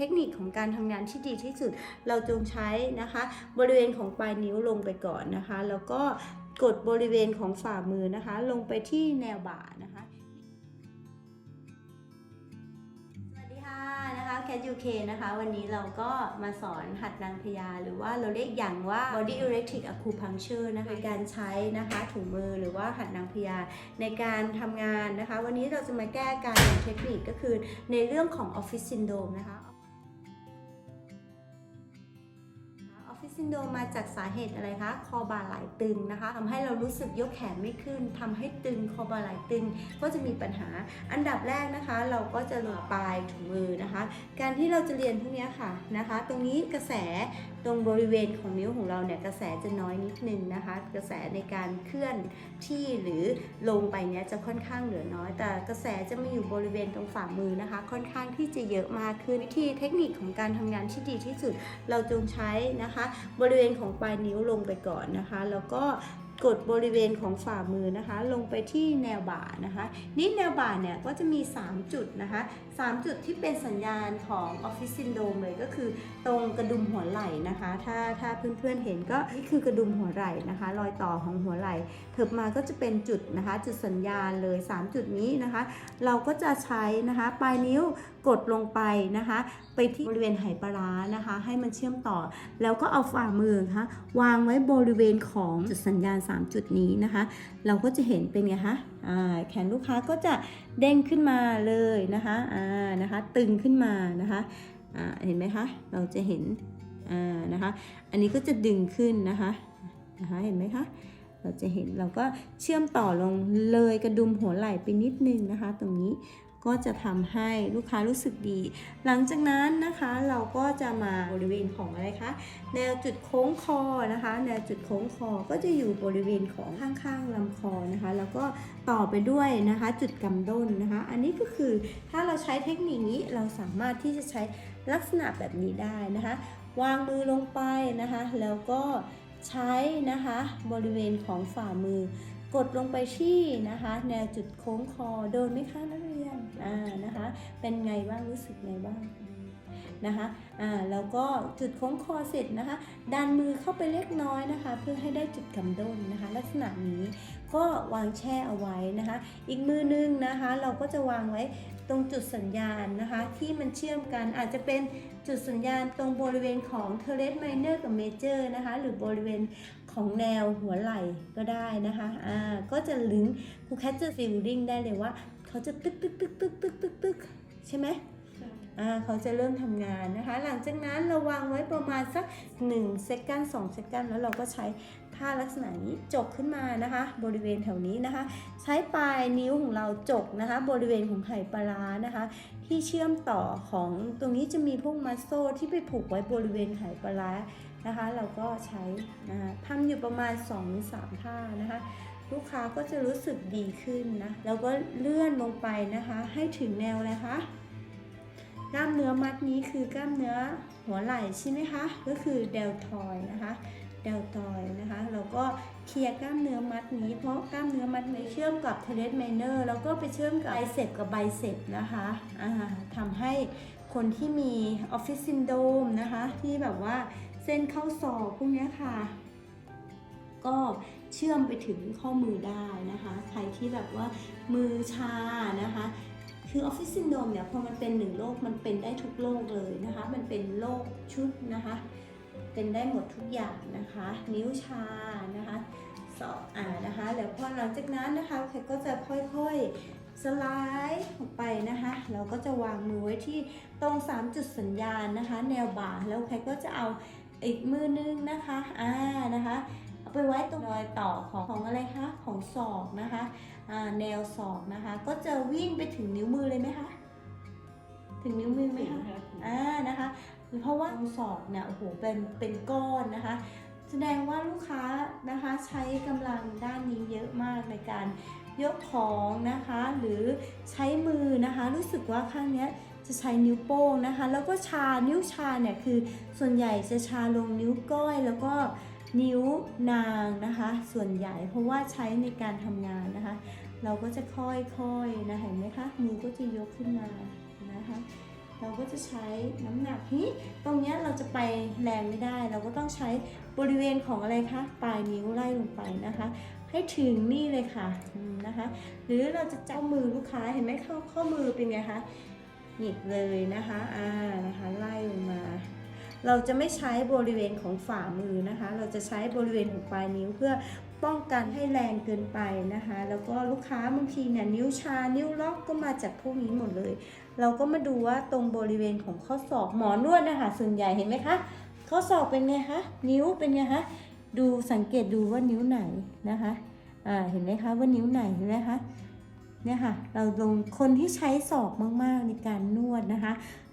เทคนิคของการทำงานที่ดีที่สุด เราจงใช้นะคะ บริเวณของปลายนิ้วลงไปก่อนนะคะ แล้วก็กดบริเวณของฝ่ามือนะคะ ลงไปที่แนวบ่านะคะสวัสดีค่ะนะคะแคทยูเคนะคะ วันนี้เราก็มาสอนหัดนางพญาหรือว่าเราเรียกอย่างว่า body electric acupuncture นะคะการใช้นะคะถุงมือหรือว่าหัดนางพญาในการทำงานนะคะ วันนี้เราจะมาแก้การเทคนิคก็คือในเรื่องของ office syndrome นะคะ ซินโดรมมาจากสาเหตุอะไรคะ คอบ่าไหล่ตึงนะคะทำให้เรารู้สึกยกแขนไม่ขึ้นทำให้ตึงคอบ่าไหล่ตึงก็จะมีปัญหา อันดับแรกนะคะ เราก็จะลงปลายถุงมือนะคะ การที่เราจะเรียนพวกนี้ค่ะนะคะ ตรงนี้กระแสตรงบริเวณของนิ้วของเราเนี่ยกระแสจะน้อยนิดนึงนะคะ กระแสในการเคลื่อนที่หรือลงไปเนี้ยจะค่อนข้างเหลือน้อย แต่กระแสจะมาอยู่บริเวณตรงฝ่ามือนะคะ ค่อนข้างที่จะเยอะมากขึ้นวิธีเทคนิคของการทำงานที่ดีที่สุด เราจงใช้นะคะบริเวณของปลายนิ้วลงไปก่อนนะคะ แล้วก็ กดบริเวณของฝ่ามือนะคะ ลงไปที่แนวบ่านะคะ นี่แนวบ่าเนี่ยก็จะมี 3 จุดนะคะ 3 จุดที่เป็นสัญญาณของออฟฟิศซินโดมเลยก็คือตรงกระดุมหัวไหล่นะคะ ถ้าถ้าเพื่อนๆเห็นก็นี่คือกระดุมหัวไหล่นะคะ รอยต่อของหัวไหล่เถิบมาก็จะเป็นจุดนะคะ จุดสัญญาณเลย 3 จุดนี้นะคะ เราก็จะใช้นะคะปลายนิ้วกดลงไปนะคะ ไปที่บริเวณไหปลาร้านะคะ ให้มันเชื่อมต่อ แล้วก็เอาฝ่ามือนะคะวางไว้บริเวณของจุดสัญญาณ3 จุดนี้นะคะ เราก็จะเห็นเป็นไงคะแขนลูกค้าก็จะเด้งขึ้นมาเลยนะคะนะคะ ตึงขึ้นมานะคะเห็นไหมคะ เราจะเห็นนะคะ อันนี้ก็จะดึงขึ้นนะคะนะคะ เห็นไหมคะเราจะเห็นเราก็เชื่อมต่อลงเลยกระดุมหัวไหล่ไปนิดนึงนะคะ ตรงนี้ ก็จะทำให้ลูกค้ารู้สึกดี หลังจากนั้นนะคะเราก็จะมาบริเวณของอะไรคะ แนวจุดโค้งคอนะคะ แนวจุดโค้งคอก็จะอยู่บริเวณของข้างๆลำคอนะคะ แล้วก็ต่อไปด้วยนะคะ จุดกำด้นนะคะ อันนี้ก็คือถ้าเราใช้เทคนิคนี้เราสามารถที่จะใช้ลักษณะแบบนี้ได้นะคะ วางมือลงไปนะคะ แล้วก็ใช้นะคะบริเวณของฝ่ามือ กดลงไปที่นะคะ แนวจุดโค้งคอโดนไหมคะนักเรีย นอ่านะคะ เป็นไงบ้างรู้สึกไงบ้างนะคะอ่าแล้วก็จุดโค้งคอเสร็จนะคะ ดันมือเข้าไปเล็กน้อยนะคะ เพื่อให้ได้จุดกำด้นนะคะ ลักษณะนี้ก็วางแช่เอาไว้นะคะ อีกมือนึงนะคะ เราก็จะวางไว้ตรงจุดสัญญาณนะคะ ที่มันเชื่อมกันอาจจะเป็นจุดสัญญาณตรงบริเวณของเทเลสไมเนอร์กับเมเจอร์นะคะ หรือบริเวณของแนวหัวไหล่ก็ได้นะคะอ่าก็จะลิงครูแคทจะฟีลลิ่งได้เลยว่า เขาจะตึกตึกตึกตึกตึกตึกตึกใช่ไหมอ่าเขาจะเริ่มทำงานนะคะ หลังจากนั้นเราวางไว้ประมาณสัก1เซกัน2เซกันแล้วเราก็ใช้ท่าลักษณะนี้จกขึ้นมานะคะ บริเวณแถวนี้นะคะ ใช้ปลายนิ้วของเราจกนะคะ บริเวณของไหปลาร้านะคะ ที่เชื่อมต่อของตรงนี้จะมีพวกมัสโซที่ไปผูกไว้บริเวณไหปลาร้านะคะ เราก็ใช้นะคะทำอยู่ประมาณ2-3ท่านะคะ ลูกค้าก็จะรู้สึกดีขึ้นนะแล้วก็เลื่อนลงไปนะคะ ให้ถึงแนวเลยคะกล้ามเนื้อมัดนี้คือกล้ามเนื้อหัวไหล่ใช่ไหมคะก็คือเดลทอยนะคะเดลทอยนะคะเราก็เคลียร์กล้ามเนื้อมัดนี้เพราะกล้ามเนื้อมัดนี้เชื่อมกับเทเลสไมเนอร์แล้วก็ไปเชื่อมกับไบเซปกับไบเซปนะคะอ่าทำให้คนที่มีออฟฟิศซินโดมนะคะที่แบบว่าเส้นเข้าศอกพวกนี้ค่ะ ก็เชื่อมไปถึงข้อมือได้นะคะ ใครที่แบบว่ามือชานะคะคือออฟฟิศซินโดรมเนี่ยพอมันเป็นหนึ่งโรคมันเป็นได้ทุกโรคเลยนะคะ มันเป็นโรคชุดนะคะ เป็นได้หมดทุกอย่างนะคะ นิ้วชานะคะสอบอ่านะคะแล้วพอหลังจากนั้นนะคะใครก็จะค่อยๆสไลด์ออกไปนะคะ เราก็จะวางมือไว้ที่ตรง 3 จุดสัญญาณนะคะ แนวบ่าแล้วใครก็จะเอาอีกมือนึงนะคะอ่านะคะ ไปไว้ตรงรอยต่อของของอะไรคะของศอกนะคะอ่าแนวศอกนะคะ ก็จะวิ่งไปถึงนิ้วมือเลยไหมคะถึงนิ้วมือไหมคะอ่านะคะ เพราะว่าตรงศอกเนี่ยโอ้โหเป็นเป็นก้อนนะคะ แสดงว่าลูกค้านะคะใช้กำลังด้านนี้เยอะมากในการยกของนะคะ หรือใช้มือนะคะ รู้สึกว่าข้างเนี้ยจะใช้นิ้วโป้งนะคะ แล้วก็ชานิ้วชาเนี่ยคือส่วนใหญ่จะชาลงนิ้วก้อยแล้วก็ นิ้วนางนะคะ ส่วนใหญ่เพราะว่าใช้ในการทำงานนะคะ เราก็จะค่อยๆนะเห็นไหมคะมือก็จะยกขึ้นมานะคะ เราก็จะใช้น้ำหนักที่ตรงเนี้ยเราจะไปแรงไม่ได้ เราก็ต้องใช้บริเวณของอะไรคะปลายนิ้วไล่ลงไปนะคะ ให้ถึงนี่เลยค่ะนะคะ หรือเราจะจับมือลูกค้าเห็นไหมข้อข้อมือเป็นไงคะหยิบเลยนะคะอ่านะคะไล่ลงมา เราจะไม่ใช้บริเวณของฝ่ามือนะคะ เราจะใช้บริเวณของปลายนิ้วเพื่อป้องกันให้แรงเกินไปนะคะ แล้วก็ลูกค้าบางทีเนี่ยนิ้วชา นิ้วล็อกก็มาจากพวกนี้หมดเลย เราก็มาดูว่าตรงบริเวณของข้อศอกหมอนวดนะคะส่วนใหญ่เห็นไหมคะข้อศอกเป็นไงคะนิ้วเป็นไงคะดูสังเกตดูว่านิ้วไหนนะคะอ่าเห็นไหมคะว่านิ้วไหนเห็นไหมคะ เนี่ยค่ะเราลงคนที่ใช้ศอกมากๆในการนวดนะคะ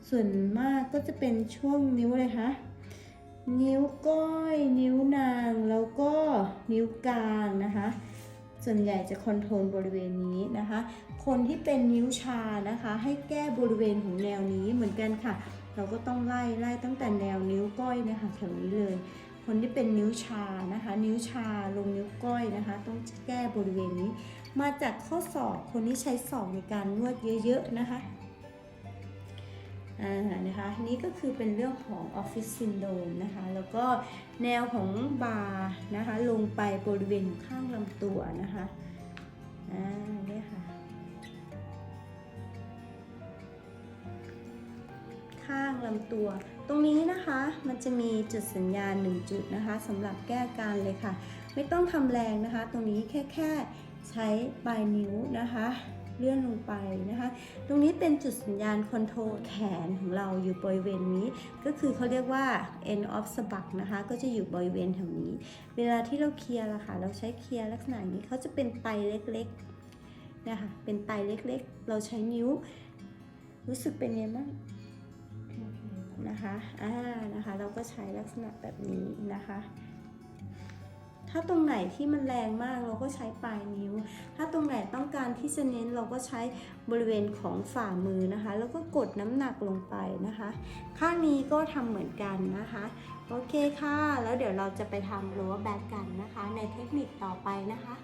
ส่วนมากก็จะเป็นช่วงนิ้วเลยคะนิ้วก้อย นิ้วนางแล้วก็นิ้วกลางนะคะ ส่วนใหญ่จะคอนโทรลบริเวณนี้นะคะ คนที่เป็นนิ้วชานะคะ ให้แก้บริเวณของแนวนี้เหมือนกันค่ะ เราก็ต้องไล่ไล่ตั้งแต่แนวนิ้วก้อยนะคะแถวนี้เลย คนที่เป็นนิ้วชานะคะ นิ้วชาลงนิ้วก้อยนะคะ ต้องแก้บริเวณนี้ มาจากข้อศอกคนที่ใช้ศอกในการนวดเยอะๆนะคะอ่านะคะนี่ก็คือเป็นเรื่องของออฟฟิศซินโดมนะคะ แล้วก็แนวของบาร์นะคะ ลงไปบริเวณข้างลำตัวนะคะอ่าเนี่ยค่ะข้างลำตัว ตรงนี้นะคะมันจะมีจุดสัญญาณ 1 จุดนะคะสำหรับแก้การเลยค่ะ ไม่ต้องทำแรงนะคะ ตรงนี้แค่แค่ใช้ปลายนิ้วนะคะเลื่อนลงไปนะคะ ตรงนี้เป็นจุดสัญญาณคอนโทรลแขนของเราอยู่บริเวณนี้ ก็คือเขาเรียกว่า end of s b u c นะคะ ก็จะอยู่บริเวณแถวนี้ เวลาที่เราเคลียร์ล่ะค่ะ เราใช้เคลียร์ลักษณะนี้เขาจะเป็นไตเล็กๆนี่ยค่ะเป็นไตเล็กๆ เราใช้นิ้ว รู้สึกเป็นไงบ้าง นะคะอ่านะคะ เราก็ใช้ลักษณะแบบนี้นะคะ ถ้าตรงไหนที่มันแรงมากเราก็ใช้ปลายนิ้ว ถ้าตรงไหนต้องการที่จะเน้นเราก็ใช้บริเวณของฝ่ามือนะคะ แล้วก็กดน้ำหนักลงไปนะคะ ข้างนี้ก็ทำเหมือนกันนะคะ โอเคค่ะ แล้วเดี๋ยวเราจะไปทำ lower back กันนะคะ ในเทคนิคต่อไปนะคะ